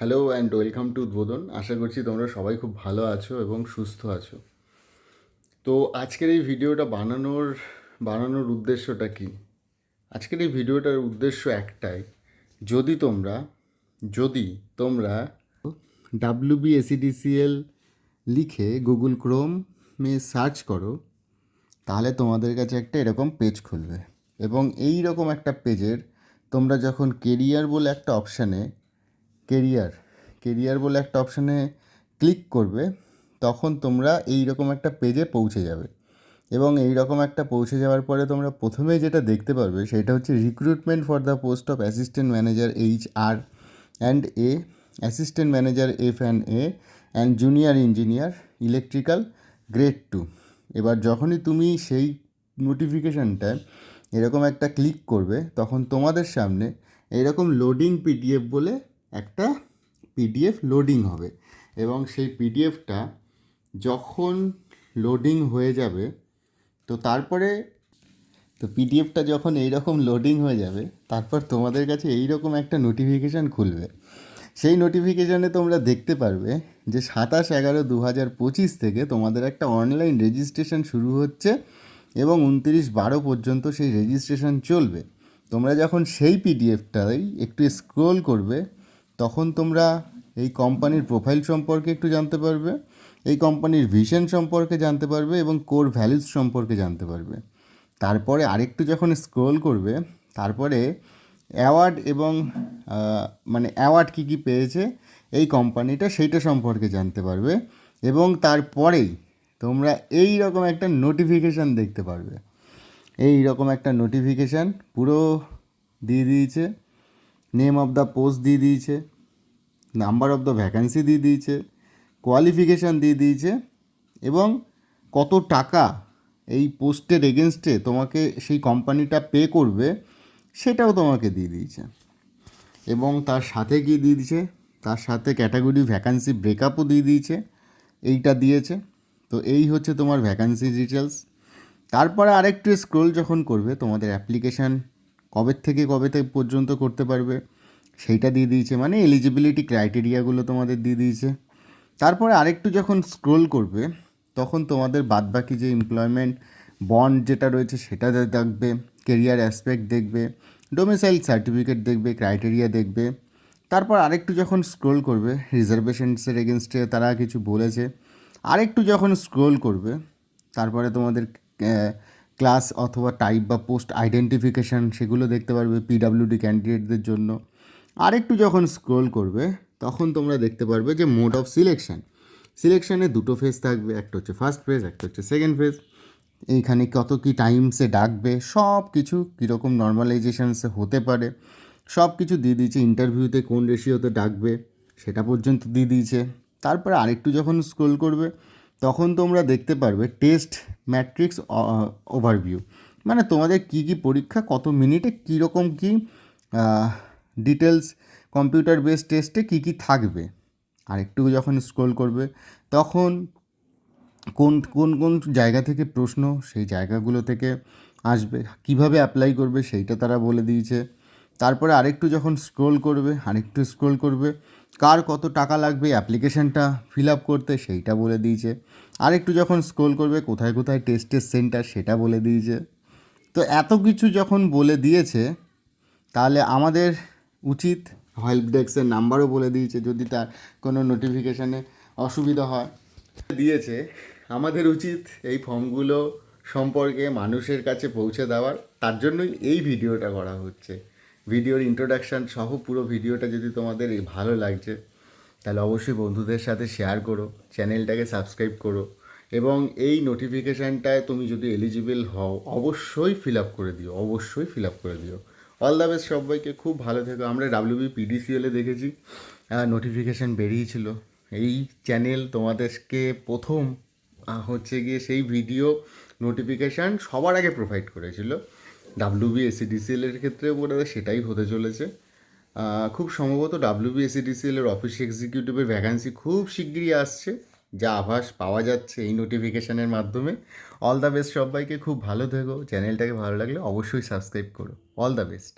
Hello and welcome to উদ্বোধন আশা করছি তোমরা সবাই খুব ভালো আছো এবং সুস্থ আছো। তো আজকের এই ভিডিওটা বানানোর বানানোর উদ্দেশ্যটা কি? আজকের এই ভিডিওটার উদ্দেশ্য একটাই। যদি তোমরা যদি তোমরা ডাব্লিউ বি এসিডিসিএল লিখে গুগল ক্রোমে সার্চ করো, তাহলে তোমাদের কাছে একটা এরকম পেজ খুলবে। এবং এই রকম একটা পেজের তোমরা যখন কেরিয়ার বলে একটা অপশানে কেরিয়ার কেরিয়ার বলে একটা অপশানে ক্লিক করবে, তখন তোমরা এই রকম একটা পেজে পৌঁছে যাবে। এবং এই রকম একটা পৌঁছে যাওয়ার পরে তোমরা প্রথমে যেটা দেখতে পারবে সেটা হচ্ছে recruitment for the post of assistant manager H R and A assistant manager F and A and junior engineer electrical grade two এবার যখনই তুমি সেই নোটিফিকেশানটায় এরকম একটা ক্লিক করবে, তখন তোমাদের সামনে এরকম লোডিং পিডিএফ বলে একটা পিডিএফ লোডিং হবে। এবং সেই পিডিএফটা যখন লোডিং হয়ে যাবে, তো তারপরে তো পিডিএফটা যখন এইরকম লোডিং হয়ে যাবে, তারপর তোমাদের কাছে এইরকম একটা নোটিফিকেশান খুলবে। সেই নোটিফিকেশানে তোমরা দেখতে পারবে যে সাতাশ এগারো দু হাজার পঁচিশ থেকে তোমাদের একটা অনলাইন রেজিস্ট্রেশন শুরু হচ্ছে এবং উনত্রিশ বারো পর্যন্ত সেই রেজিস্ট্রেশন চলবে। তোমরা যখন সেই পিডিএফটাই একটু স্ক্রোল করবে তখন তোমরা এই কোম্পানির প্রোফাইল সম্পর্কে একটু জানতে পারবে, এই কোম্পানির ভিশন সম্পর্কে জানতে পারবে এবং কোর ভ্যালুস সম্পর্কে জানতে পারবে। তারপরে আরেকটু যখন স্ক্রোল করবে, তারপরে অ্যাওয়ার্ড এবং মানে অ্যাওয়ার্ড কী কী পেয়েছে, এই কোম্পানিটা সেইটা সম্পর্কে জানতে পারবে এবং তারপরেই তোমরা এই রকম একটা নোটিফিকেশান দেখতে পারবে। এই রকম একটা নোটিফিকেশান পুরো দিয়ে দিয়েছে নেম অফ দ্য পোস্ট দিয়ে দিয়েছে। নাম্বার অফ দ্য ভ্যাকান্সি দিয়ে দিয়েছে, কোয়ালিফিকেশান দিয়ে দিয়েছে এবং কত টাকা এই পোস্টের এগেনস্টে তোমাকে সেই কোম্পানিটা পে করবে সেটাও তোমাকে দিয়ে দিয়েছে। এবং তার সাথে কি দিয়ে দিয়েছে? তার সাথে ক্যাটাগরি ভ্যাকান্সি ব্রেকআপও দিয়ে দিয়েছে, এইটা দিয়েছে। তো এই হচ্ছে তোমার ভ্যাকান্সি ডিটেলস তারপরে আরেকটু স্ক্রোল যখন করবে, তোমাদের অ্যাপ্লিকেশান কবে থেকে কবে থেকে পর্যন্ত করতে পারবে সেইটা দিয়ে দিয়েছে মানে এলিজিবিলিটি ক্রাইটেরিয়াগুলো তোমাদের দিয়ে দিয়েছে। তারপরে আরেকটু যখন স্ক্রোল করবে, তখন তোমাদের বাদবাকি যে এমপ্লয়মেন্ট বন্ড যেটা রয়েছে সেটা দেখবে কেরিয়ার অ্যাসপেক্ট দেখবে ডোমিসাইল সার্টিফিকেট দেখবে ক্রাইটেরিয়া দেখবে। তারপর আরেকটু যখন স্ক্রোল করবে রিজার্ভেশনসের এগেনস্টে তারা কিছু বলেছে। আরেকটু যখন স্ক্রোল করবে, তারপরে তোমাদের ক্লাস অথবা টাইপ বা পোস্ট আইডেন্টিফিকেশান সেগুলো দেখতে পারবে পিডাব্লিউডি ক্যান্ডিডেটদের জন্য। আরেকটু যখন স্ক্রোল করবে, তখন তোমরা দেখতে পারবে যে মোড অফ সিলেকশন সিলেকশানে দুটো ফেজ থাকবে, একটা হচ্ছে ফার্স্ট ফেজ একটা হচ্ছে সেকেন্ড ফেজ এইখানে কত কি টাইমসে ডাকবে সব কিছু কীরকম নর্মালাইজেশনসে হতে পারে। সব কিছু দিয়ে দিয়েছে ইন্টারভিউতে কোন রেশিওতে ডাকবে, সেটা পর্যন্ত দিয়ে দিয়েছে। তারপরে আরেকটু যখন স্ক্রোল করবে, তখন তোমরা দেখতে পারবে টেস্ট ম্যাট্রিক্স ওভারভিউ মানে তোমাদের কী কী পরীক্ষা, কত মিনিটে কীরকম কী ডিটেলস কম্পিউটার বেস টেস্টে কী কী থাকবে? আর একটু যখন স্ক্রোল করবে, তখন কোন কোন কোন জায়গা থেকে প্রশ্ন সেই জায়গাগুলো থেকে আসবে, কীভাবে অ্যাপ্লাই করবে সেইটা তারা বলে দিয়েছে। তারপরে আরেকটু যখন স্ক্রোল করবে, আরেকটু স্ক্রোল করবে, কার কত টাকা লাগবে অ্যাপ্লিকেশানটা ফিল আপ করতে সেইটা বলে দিয়েছে। আরেকটু যখন স্ক্রোল করবে, কোথায় কোথায় টেস্টের সেন্টার সেটা বলে দিয়েছে। তো এত কিছু যখন বলে দিয়েছে, তাহলে আমাদের উচিত। হেল্প ডেস্কের নাম্বারও বলে দিয়েছে, যদি তার কোনো নোটিফিকেশানে অসুবিধা হয়। দিয়েছে, আমাদের উচিত এই ফর্মগুলো সম্পর্কে মানুষের কাছে পৌঁছে দেওয়ার। তার জন্যই এই ভিডিওটা করা হচ্ছে। ভিডিওর ইন্ট্রোডাকশান সহ পুরো ভিডিওটা যদি তোমাদের ভালো লাগছে, তাহলে অবশ্যই বন্ধুদের সাথে শেয়ার করো চ্যানেলটাকে সাবস্ক্রাইব করো এবং এই নোটিফিকেশানটায় তুমি যদি এলিজিবল হও, অবশ্যই ফিল আপ করে দিও, অবশ্যই ফিল আপ করে দিও। অল দ্য বেস্ট সবাইকে। খুব ভালো থেকো। আমরা ডাব্লিউবি পিডিসিএলে দেখেছি। নোটিফিকেশান বেরিয়েছিল। এই চ্যানেল তোমাদেরকে প্রথম হচ্ছে গিয়ে সেই ভিডিও নোটিফিকেশান সবার আগে প্রোভাইড করেছিল। ডাব্লিউবি এসিডিসিএল এর ক্ষেত্রেও বোধ সেটাই হতে চলেছে। খুব সম্ভবত ডাব্লিউবি এসিডিসিএল এর অফিস এক্সিকিউটিভের ভ্যাকান্সি খুব শিগগিরই আসছে। যা আভাস পাওয়া যাচ্ছে এই নোটিফিকেশানের মাধ্যমে। অল দ্য বেস্ট সবাইকে, খুব ভালো থেকো। চ্যানেলটাকে ভালো লাগলে অবশ্যই সাবস্ক্রাইব করো। All the best